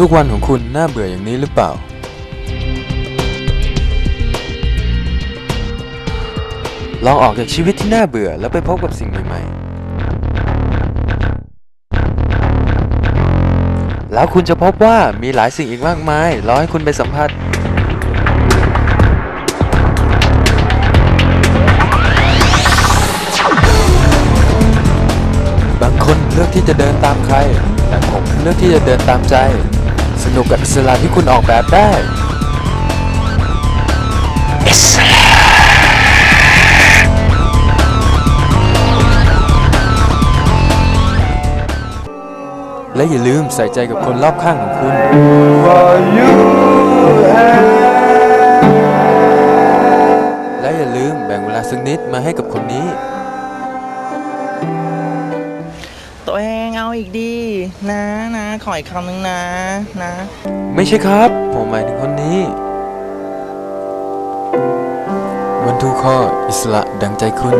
ทุกๆวันของคุณน่าเบื่ออย่างนี้หรือเปล่า ลองออกจากชีวิตที่น่าเบื่อแล้วไปพบกับสิ่งใหม่ๆ แล้วคุณจะพบว่ามีหลายสิ่งอีกมากมายรอให้คุณไปสัมผัส บางคนเลือกที่จะเดินตามใคร แต่ผมเลือกที่จะเดินตามใจ สนุกกับอิสระที่คุณออกแบบได้ อิสระและอย่าลืมใส่ใจกับคนรอบข้างของคุณ และอย่าลืมแบ่งเวลาสักนิดมาให้กับคนนี้ ตัวเองเอาอีกดีนะนะขออีกคำหนึ่งนะนะ ไม่ใช่ครับ ผมหมายถึงคนนี้ วันทุกข้ออิสระดังใจคุณ